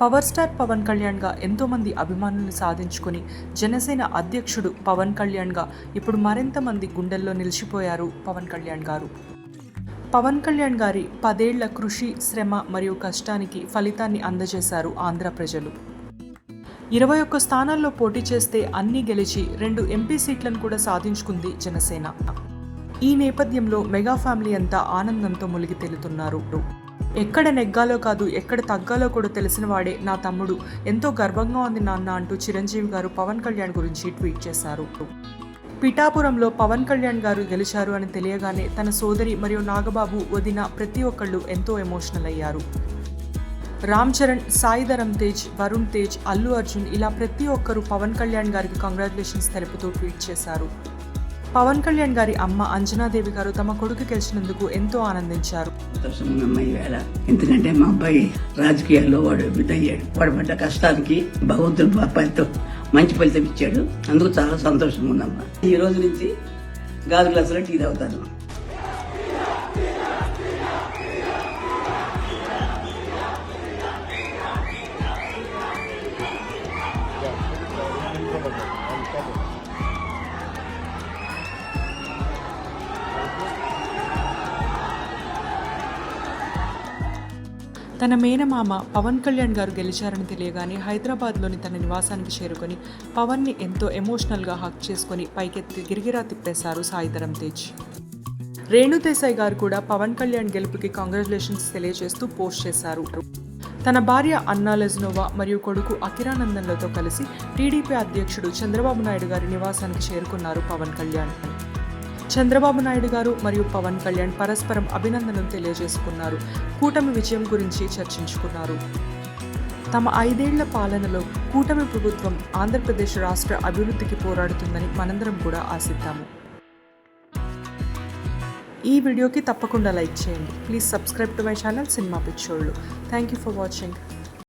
Power star Pawan కళ్యాణ్గా ఎంతోమంది అభిమానులు సాధించుకుని జనసేన అధ్యక్షుడు పవన్ కళ్యాణ్గా ఇప్పుడు మరింత మంది గుండెల్లో నిలిచిపోయారు పవన్ కళ్యాణ్ గారు. పవన్ కళ్యాణ్ గారి పదేళ్ళ కృషి శ్రమ మరియు కష్టానికి ఫలితాన్ని అందజేశారు ఆంధ్ర ప్రజలు. ఇరవై ఒక్క స్థానాల్లో పోటీ చేస్తే అన్నీ గెలిచి రెండు ఎంపీ సీట్లను కూడా సాధించుకుంది జనసేన. ఈ నేపథ్యంలో మెగా ఫ్యామిలీ అంతా ఆనందంతో మునిగి తేలుతున్నారు. ఎక్కడ నెగ్గాలో కాదు ఎక్కడ తగ్గాలో కూడా తెలిసిన వాడే నా తమ్ముడు. ఎంతో గర్వంగా ఉంది నాన్న అంటూ చిరంజీవి గారు పవన్ కళ్యాణ్ గురించి ట్వీట్ చేశారు. పిఠాపురంలో పవన్ కళ్యాణ్ గారు గెలిచారు అని తెలియగానే తన సోదరి మరియు నాగబాబు వదిన ప్రతి ఒక్కళ్ళు ఎంతో ఎమోషనల్ అయ్యారు. రామ్ చరణ్ సాయిధరం తేజ్ వరుణ్ తేజ్ అల్లు అర్జున్ ఇలా ప్రతి ఒక్కరూ పవన్ కళ్యాణ్ గారికి కంగ్రాచులేషన్స్ తెలుపుతూ ట్వీట్ చేశారు. పవన్ కళ్యాణ్ గారి అమ్మ అంజనాదేవి గారు తమ కొడుకు గెలిచినందుకు ఎంతో ఆనందించారు. ఈవేళ ఎందుకంటే మా అబ్బాయి రాజకీయాల్లో వాడు అయ్యాడు వాడు పడ్డ కష్టానికి భగవంతుడు మా అబ్బాయితో మంచి ఫలితం ఇచ్చాడు. అందుకు చాలా సంతోషంగా ఉందమ్మా ఈ రోజు నుంచి గాజు గ్లాసులో టీ తాగుతాను. తన మేనమామ పవన్ కళ్యాణ్ గారు గెలిచారని తెలియగానే హైదరాబాద్లోని తన నివాసానికి చేరుకొని పవన్ని ఎంతో ఎమోషనల్గా హక్ చేసుకొని పైకెత్తి గిరిగిరా తిప్పేశారు సాయిధరం తేజ్ రేణుదేశాయ్ గారు కూడా పవన్ కళ్యాణ్ గెలుపుకి కంగ్రాచులేషన్స్ తెలియజేస్తూ పోస్ట్ చేశారు. తన భార్య అన్నా లెజ్నోవా మరియు కొడుకు అకిరానందన్లతో కలిసి టీడీపీ అధ్యక్షుడు చంద్రబాబు నాయుడు గారి నివాసానికి చేరుకున్నారు పవన్ కళ్యాణ్. చంద్రబాబు నాయుడు గారు మరియు పవన్ కళ్యాణ్ పరస్పరం అభినందనలు తెలియజేసుకున్నారు. కూటమి విజయం గురించి చర్చించుకున్నారు. తమ ఐదేళ్ళ పాలనలో కూటమి ప్రభుత్వం ఆంధ్రప్రదేశ్ రాష్ట్ర అభివృద్ధికి పోరాడుతుందని మనందరం కూడా ఆశిద్దాము. ఈ వీడియోకి తప్పకుండా లైక్ చేయండి. Please subscribe to my channel cinema పిచ్చోళ్ళు. Thank you for watching.